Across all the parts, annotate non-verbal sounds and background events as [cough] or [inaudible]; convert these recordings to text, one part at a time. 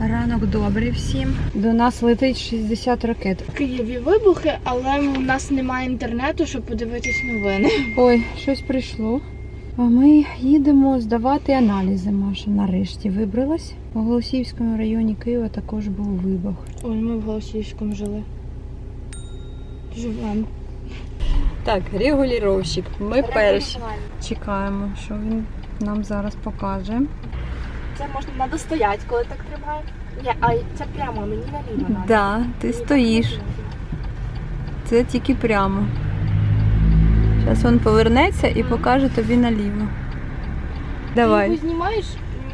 Ранок добрий всім. До нас летить 60 ракет. В Києві вибухи, але у нас немає інтернету, щоб подивитись новини. Ой, щось прийшло. А ми їдемо здавати аналізи. Маша нарешті вибралась. У Голосіївському районі Києва також був вибух. Ой, ми в Голосіївському жили. Живемо. Так, регулювальщик. Ми перші. Чекаємо, що він нам зараз покаже. Це можна треба стояти, коли так тримає. Ні, а це прямо мені наліво надо. Да, ти Мені стоїш. так Це тільки прямо. Зараз він повернеться і покаже тобі наліво. Ти його знімаєш?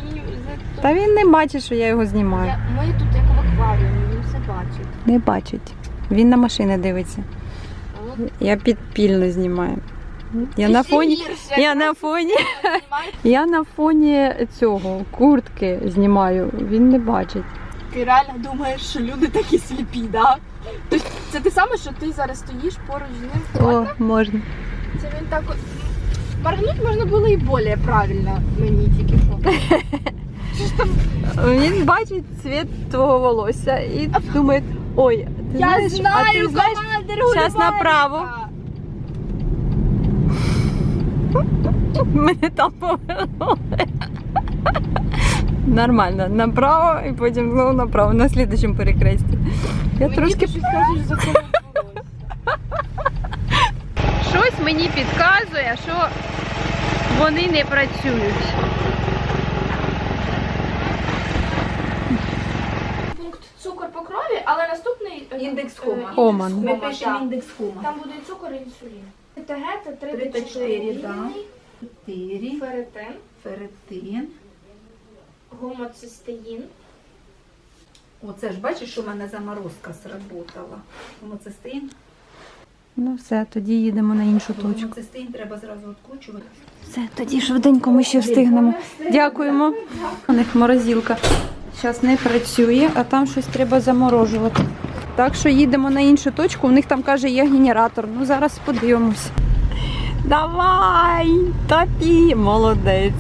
Мені за Та він не бачить, що я його знімаю. Я, ми тут як в акваріумі, він все бачить. Не бачить. Він на машини дивиться. Я підпільно знімаю. Я на фоні. Я на фоні. Я на фоні цього куртки знімаю. Він не бачить. Ти реально думаєш, що люди такі сліпі, да? Тобто це те саме, що ти зараз стоїш поруч з ним. О, можна. Це він так от. Моргнуть можна було і більш правильно мені тільки що. [laughs] Він бачить цвіт твого волосся і думає, ой, ти Я знаєш, знаю, а ти знаєш, Гудебайка. направо. [laughs] мене там повернули. Нормально, направо і потім знову направо, на слідчому перехресті. Я Мені трошки щось за коло [laughs] щось мені підказує, що вони не працюють. Пункт цукор по крові, але наступний е, Індекс е, хома. індекс ну. Ми хома, пишемо так. індекс хома. Там буде цукор і інсулін. ТГ це 34, 34, так. 4, феретин, ферритин. гомоцистеїн, Оце ж бачиш, що в мене заморозка сработала. Гомоцистин. Ну все, тоді їдемо на іншу точку. Гомоцистин треба зразу відкручувати. Все, тоді швиденько ми ще встигнемо. Дякуємо. У них морозилка зараз не працює, а там щось треба заморожувати. Так що їдемо на іншу точку. У них там каже, є генератор. Ну зараз подивимось. Давай! Топі! Молодець.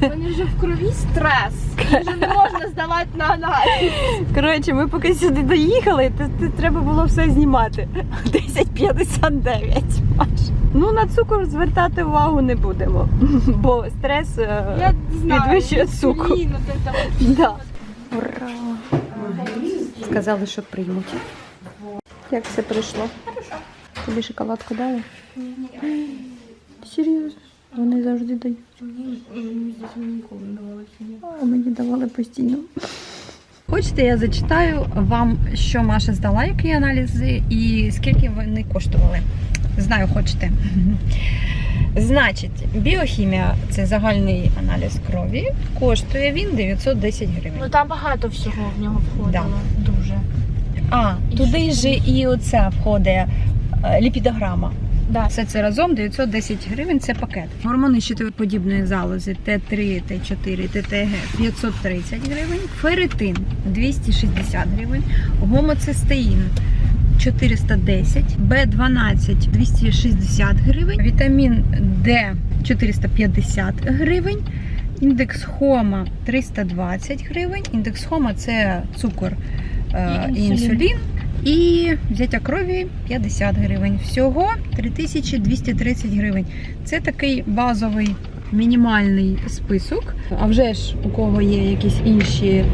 Вони вже в крові стрес. Вже не можна здавати на аналіз. Коротше, ми поки сюди доїхали, то, то треба було все знімати. 10.59. Маш. Ну на цукор звертати увагу не будемо, бо стрес. е, Я знаю. Підвищує цукор. інсулін, от це. Да. Ура! Сказали, що приймуть. Як все прийшло? Тобі шоколадку дали? Ні. Серйозно? Вони завжди дають. А мені давали постійно. Хочете, я зачитаю вам, що Маша здала, які аналізи, і скільки вони коштували. Знаю, хочете. Значить, біохімія це загальний аналіз крові. Коштує він 910 гривень. Ну там багато всього в нього входило. Дуже. А, І туди ж і оця входить е, ліпідограма. Да. Все це разом 910 гривень це пакет. Гормони щитоподібної залози Т3, Т4, ТТГ 530 гривень, ферритин 260 гривень, гомоцистеїн 410, Б12 260 гривень, вітамін Д 450 гривень, індекс Хома 320 гривень. Індекс Хома це цукор е, І і інсулін. інсулін. І взяття крові 50 гривень. Всього 3230 гривень. Це такий базовий мінімальний список. А вже ж у кого є якісь інші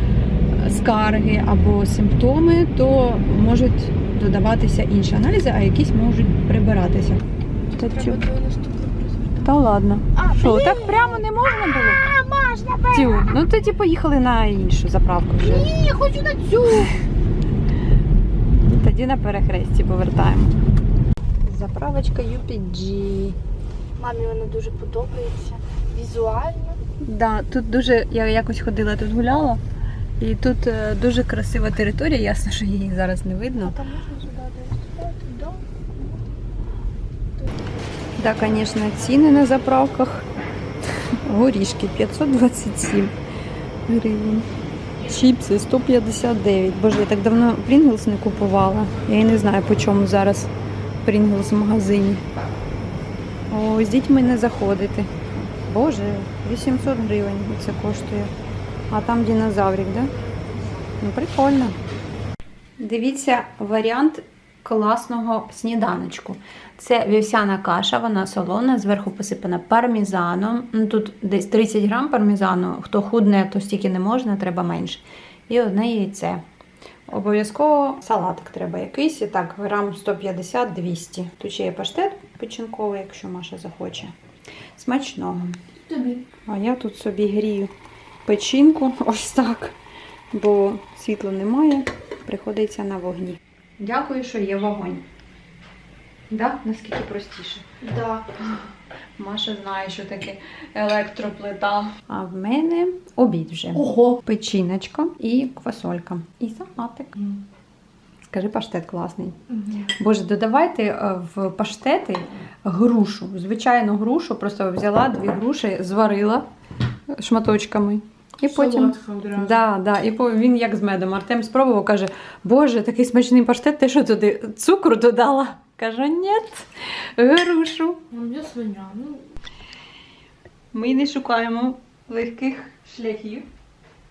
скарги або симптоми, то можуть додаватися інші аналізи, а якісь можуть прибиратися. Та, презентацію. та ладно. Що, так прямо не можна було? А, можна, Тю, ну тоді поїхали на іншу заправку вже. Ні, хочу на цю. Тоді на перехресті повертаємо. Заправочка UPG. Мамі вона дуже подобається. Візуально. Да, тут дуже я якось ходила, тут гуляла, і тут е, дуже красива територія. Ясно, що її зараз не видно. Там можна сюди да? Так, звісно, ціни на заправках. Горішки 527 гривень. Чіпси 159. Боже, я так давно Прінглс не купувала. Я і не знаю, по чому зараз Прінглс в магазині. О, з дітьми не заходити. Боже, 800 гривень це коштує. А там динозаврик, да? Ну, прикольно. Дивіться варіант класного сніданочку. Це вівсяна каша, вона солона, зверху посипана пармезаном. Ну, Тут десь 30 грам пармезану. Хто худне, то стільки не можна, треба менше. І одне яйце. Обов'язково салатик треба якийсь. І так, грам 150-200. Тут ще є паштет печінковий, якщо Маша захоче. Смачного. Тобі. А я тут собі грію печінку, ось так, бо світла немає, приходиться на вогні. Дякую, що є вогонь. Да? Наскільки простіше. Да. Маша знає, що таке електроплита. А в мене обід вже. Ого. Печіночка і квасолька. І салатик. Скажи, паштет класний. Боже, додавайте е, в паштети грушу, звичайну грушу, просто взяла дві груші, зварила шматочками. І потім. Да, да, і він як з медом. Артем спробував, каже: Боже, такий смачний паштет, ти що туди цукру додала? Кажу, ні, грушу. Я свиня. Ну, Ми не шукаємо легких шляхів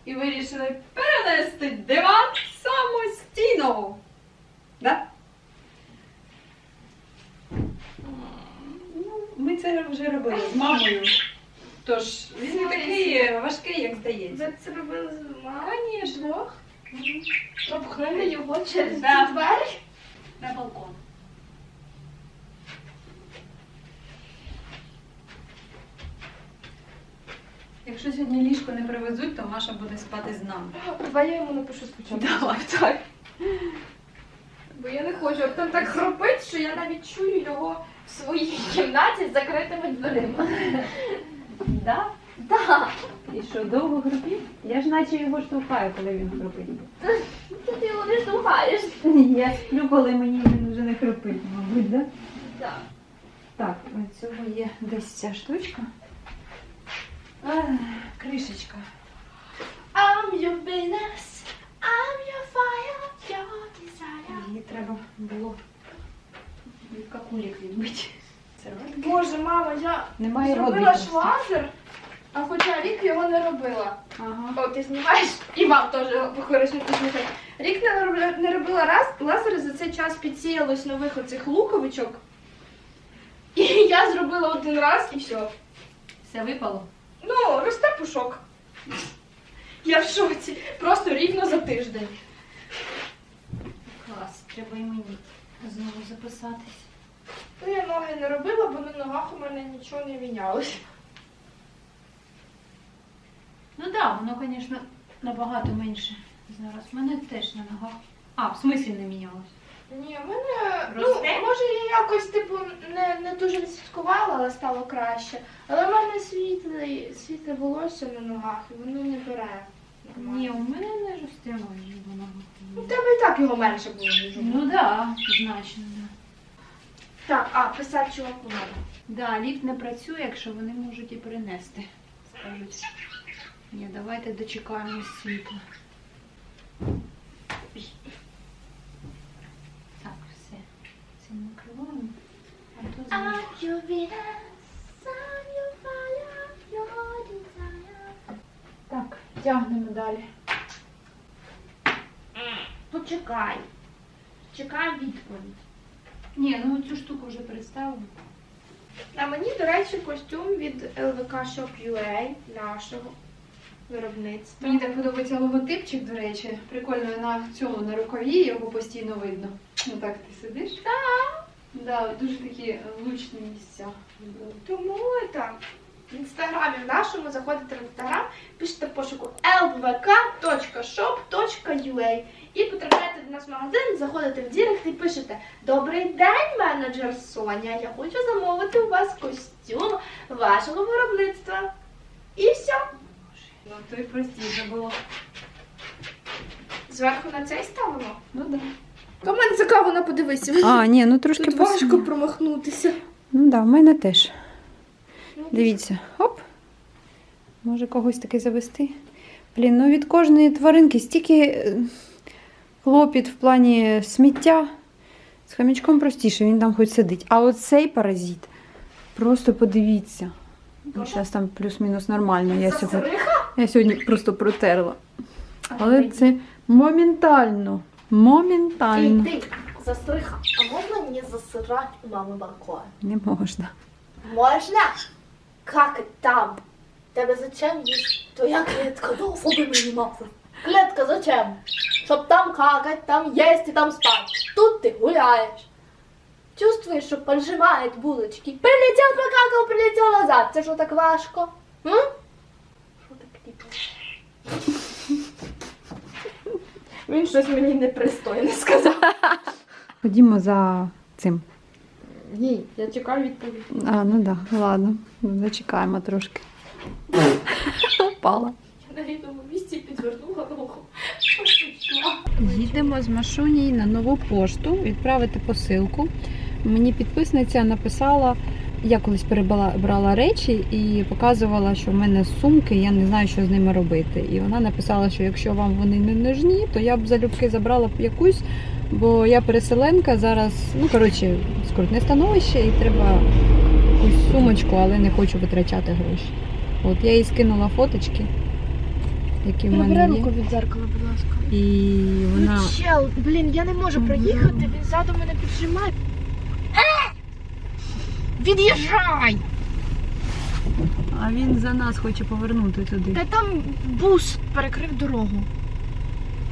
і вирішили перенести диван самостійно. Да? Ну, ми це вже робили з мамою. Тож він не такий важкий, як здається. ви це робили з мамою? Звісно. Двох? Пропхнули його через Да. двері? На балкон. Якщо сьогодні ліжко не привезуть, то Маша буде спати з нами. Давай я йому напишу спочатку. Давай, так. Бо я не хочу. Артем так хропить, що я навіть чую його в своїй кімнаті з закритими дверима. Да? Так. І що, довго хропів? Я ж наче його штовхаю, коли він хропить. Ти його не штовхаєш. Я сплю, коли мені він вже не хропить, мабуть, да? Так. Так, у цього є десь ця штучка. Ах, кришечка. I'm your Venus, I'm your fire, your desire. Її треба було від какулік відбити. Боже, мама, я Немає зробила води. просто. швазер, а хоча рік його не робила. Ага. О, ти знімаєш? І вам теж хорошо послухати. Рік не робила, не робила раз, лазер за цей час підсіялось нових оцих луковичок. І я зробила один раз і все. Все випало. Ну, росте пушок. Я в шоці. Просто рівно за тиждень. Клас, треба і мені знову записатись. Ну, я ноги не робила, бо на ногах у мене нічого не мінялося. Ну так, да, воно, звісно, набагато менше зараз. У мене теж на ногах. А, в смислі не мінялось. Ні, в мене, ну, може, я якось, типу, не, не дуже відслідкувала, але стало краще. Але в мене світле, світле волосся на ногах, і воно не бере. нормально. Ні, у мене не росте майже на Ну, ногах. в тебе і так його менше було, у. Ну так, да, значно, да. Так, а, писати чуваку надо. Да, ліфт не працює, якщо вони можуть і перенести. Скажуть. Ні, давайте дочекаємось світла. Так, все. Це накриваємо. А то fire. Так, тягнемо далі. Почекай. Чекай відповідь. Ні, ну цю штуку вже представили. А мені, до речі, костюм від LVK Shop UA нашого виробництва. Мені так подобається логотипчик, до речі. Прикольно на цьому на рукаві його постійно видно. Ну так ти сидиш? Так. Да, дуже такі влучні місця. Тому так. В інстаграмі в нашому заходите в інстаграм, пишете в пошуку lvk.shop.ua і потрапляєте до нас в магазин, заходите в дірект і пишете Добрий день, менеджер Соня. Я хочу замовити у вас костюм вашого виробництва. І все. Ну, то й простіше було. Зверху на цей ставимо. Ну да. То в мене цікаво, на подивися. А, ні, ну трошки Тут важко промахнутися. Ну да, в мене теж. Ну, Дивіться, хоп. Може когось таки завести. Блін, ну від кожної тваринки стільки клопіт в плані сміття. З хомячком простіше, він там хоч сидить. А оцей паразит, просто подивіться. Зараз там плюс-мінус нормально. Я сьогодні, я сьогодні просто протерла. Але це Моментально. Моментально. Ти, застриха, а можна мені засирати у мами балкон? Не можна. Можна? Какать там. Тебе зачем есть твоя клетка? Ну, фуби мені маса. Клетка зачем? Щоб там какать, там есть и там спать. Тут ти гуляєш. Чувствуєш, що поджимають булочки. Прилетів, покакав, прилетів назад. Це що так важко? М? Що так типу? Він щось мені непристойне сказав. Ходімо за цим. Ні, я чекаю відповідь. А, ну так, да, ладно. Зачекаємо трошки. [laughs] Упала. На рідному місці підвернула ногу. Їдемо з Машуні на нову пошту відправити посилку. Мені підписниця написала, я колись перебрала брала речі і показувала, що в мене сумки, я не знаю, що з ними робити. І вона написала, що якщо вам вони не нужні, то я б залюбки забрала б якусь, бо я переселенка зараз, ну коротше, скрутне становище, і треба якусь сумочку, але не хочу витрачати гроші. От я їй скинула фоточки, які в мене є. від зеркала, будь ласка. І вона. Ну, чел, блін, я не можу проїхати, він ззаду мене піджимає. Е! Від'їжджай! А він за нас хоче повернути туди. Та там бус перекрив дорогу.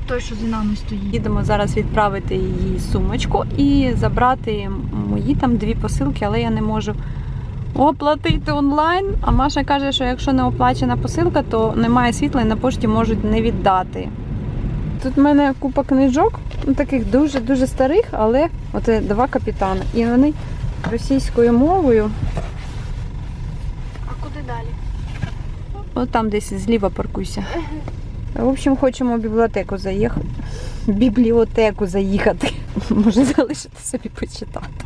Той, що за нами стоїть. Їдемо зараз відправити її сумочку і забрати мої там дві посилки, але я не можу оплатити онлайн. А Маша каже, що якщо не оплачена посилка, то немає світла і на пошті можуть не віддати. Тут в мене купа книжок, ну, таких дуже-дуже старих, але оце два капітани. І вони російською мовою. А куди далі? От там десь зліва паркуйся. В общем, хочемо в бібліотеку заїхати. Бібліотеку заїхати. [laughs] Може залишити собі почитати.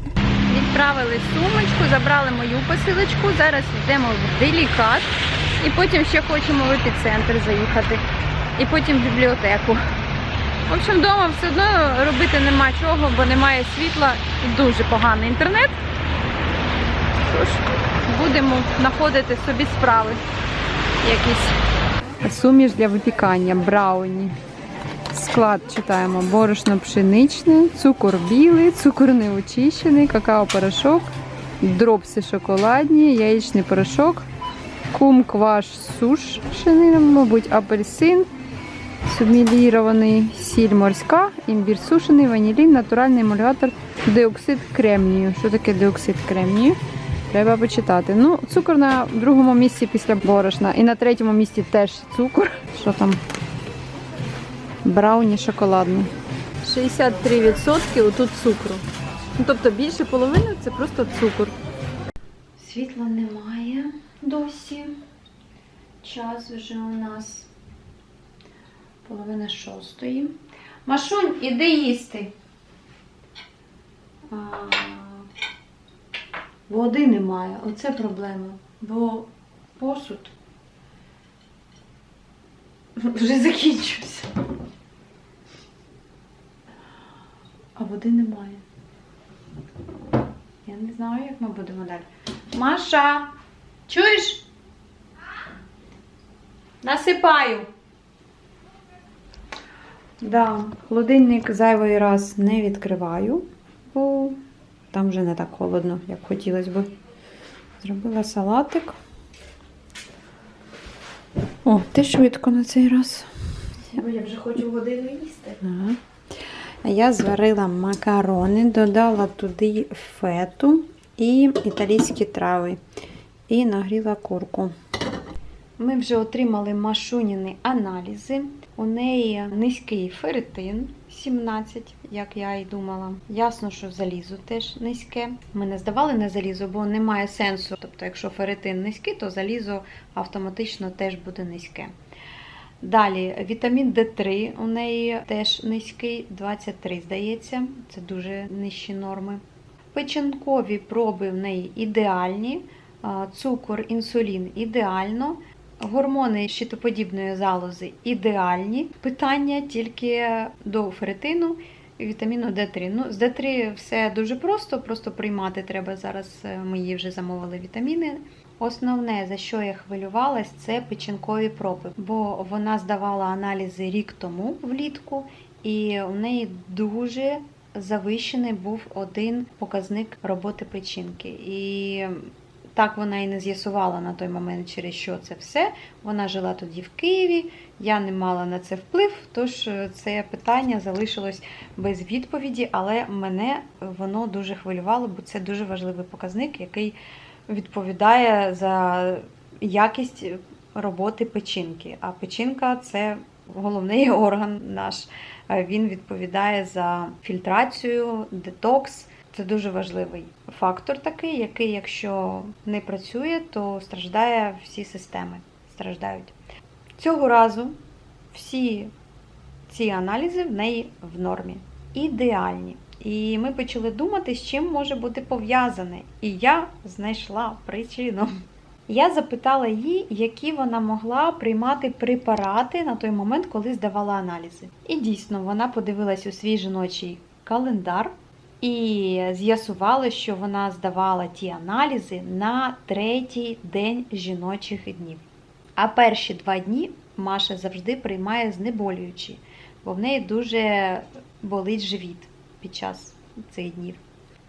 Відправили сумочку, забрали мою посилочку. Зараз йдемо в делікат. І потім ще хочемо в епіцентр заїхати. І потім в бібліотеку. В общем, вдома все одно робити нема чого, бо немає світла і дуже поганий інтернет. Тож будемо знаходити собі справи якісь. Суміш для випікання, брауні. Склад читаємо: борошно пшеничне, цукор білий, цукор неочищений, какао-порошок, дропси шоколадні, яєчний порошок, кум кваш сушений, мабуть, апельсин, сумілірований сіль морська, імбір сушений, ванілін, натуральний емульгатор, диоксид кремнію. Що таке диоксид кремнію? Треба почитати. Ну, цукор на другому місці після борошна. І на третьому місці теж цукор. Що там? Брауні шоколадний. 63% отут цукру. Ну, тобто більше половини це просто цукор. Світла немає досі. Час вже у нас половина шостої. Машунь, іди їсти. А, Води немає, оце проблема. Бо посуд вже закінчився. А води немає. Я не знаю, як ми будемо далі. Маша, чуєш? Насипаю. Да, холодильник зайвий раз не відкриваю, бо там вже не так холодно, як хотілося б. Зробила салатик. О, ти швидко на цей раз. Я вже хочу годину їсти. Ага. Я зварила макарони, додала туди фету і італійські трави. І нагріла курку. Ми вже отримали машуніни аналізи. У неї низький ферритин 17, як я і думала. Ясно, що залізо теж низьке. Ми не здавали на залізо, бо немає сенсу. Тобто, якщо ферритин низький, то залізо автоматично теж буде низьке. Далі вітамін D3 у неї теж низький, 23, здається, це дуже нижчі норми. Печінкові проби в неї ідеальні, цукор, інсулін ідеально, гормони щитоподібної залози ідеальні. Питання тільки до ферритину і вітаміну D3. Ну, з D3 все дуже просто, просто приймати треба зараз. е, Ми їй вже замовили вітаміни. Основне, за що я хвилювалась, це печінкові проби, бо вона здавала аналізи рік тому влітку, і у неї дуже завищений був один показник роботи печінки. І так вона і не з'ясувала на той момент, через що це все. Вона жила тоді в Києві, я не мала на це вплив, тож е, це питання залишилось без відповіді, але мене воно дуже хвилювало, бо це дуже важливий показник, який відповідає за якість роботи печінки. А печінка це головний [laughs] орган наш. Е, Він відповідає за фільтрацію, детокс. Це дуже важливий фактор такий, який, якщо не працює, то страждає всі системи. Страждають. Цього разу всі ці аналізи в неї в нормі. Ідеальні. І ми почали думати, з чим може бути пов'язане. І я знайшла причину. Я запитала її, які вона могла приймати препарати на той момент, коли здавала аналізи. І дійсно, вона подивилась у свій жіночий календар і з'ясувала, що вона здавала ті аналізи на третій день жіночих днів. А перші два дні Маша завжди приймає знеболюючі, бо в неї дуже болить живіт під час цих днів.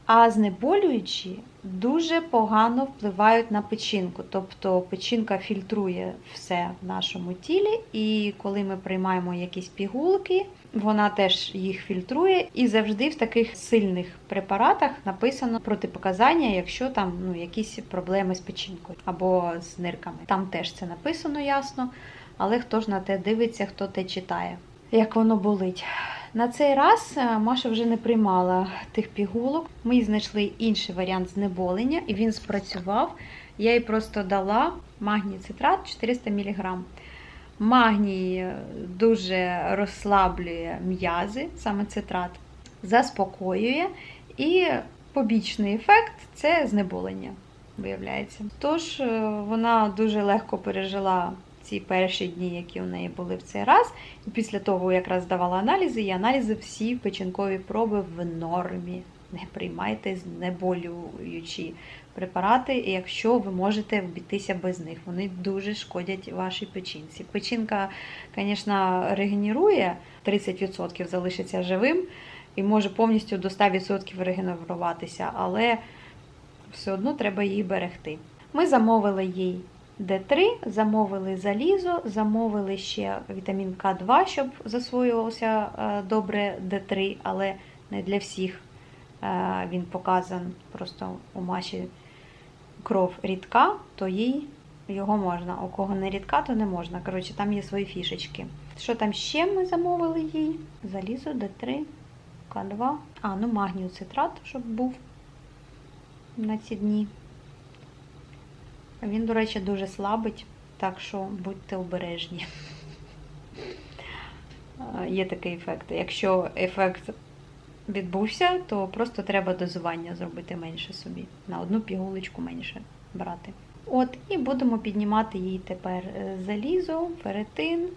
А знеболюючі дуже погано впливають на печінку. Тобто печінка фільтрує все в нашому тілі, і коли ми приймаємо якісь пігулки, вона теж їх фільтрує. І завжди в таких сильних препаратах написано протипоказання, якщо там ну, якісь проблеми з печінкою або з нирками. Там теж це написано ясно, але хто ж на те дивиться, хто те читає, як воно болить. На цей раз е, Маша вже не приймала тих пігулок. Ми знайшли інший варіант знеболення, і він спрацював. Я їй просто дала магній цитрат 400 мг. Магній е, дуже розслаблює м'язи, саме цитрат, заспокоює, і побічний ефект це знеболення, виявляється. Тож е, вона дуже легко пережила ці перші дні, які у неї були в цей раз. І після того якраз здавала аналізи, і аналізи всі печінкові проби в нормі. Не приймайте знеболюючі препарати, якщо ви можете обійтися без них. Вони дуже шкодять вашій печінці. Печінка, звісно, регенерує, 30% залишиться живим і може повністю до 100% регенеруватися, але все одно треба її берегти. Ми замовили їй Д3, замовили залізо, замовили ще вітамін К2, щоб засвоювався е, добре Д3, але не для всіх Е, він показан просто у Маші кров рідка, то їй його можна. У кого не рідка, то не можна. Коротше, там є свої фішечки. Що там ще ми замовили їй? Залізо, Д3, К2. А, ну магнію цитрат, щоб був на ці дні. Він, до речі, дуже слабить, так що будьте обережні. [laughs] Є такий ефект. Якщо ефект відбувся, то просто треба дозування зробити менше собі. На одну пігулочку менше брати. От, і будемо піднімати їй тепер е, залізо, ферритин,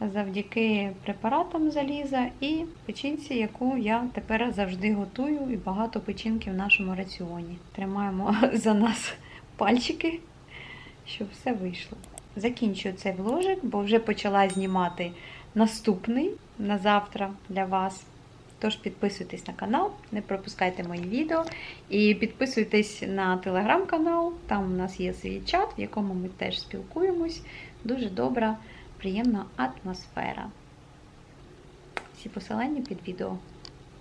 завдяки препаратам заліза і печінці, яку я тепер завжди готую, і багато печінки в нашому раціоні. Тримаємо [laughs] за нас пальчики, щоб все вийшло. Закінчую цей вложик, бо вже почала знімати наступний на завтра для вас. Тож підписуйтесь на канал, не пропускайте мої відео. І підписуйтесь на телеграм-канал, там у нас є свій чат, в якому ми теж спілкуємось. Дуже добра, приємна атмосфера. Всі посилання під відео.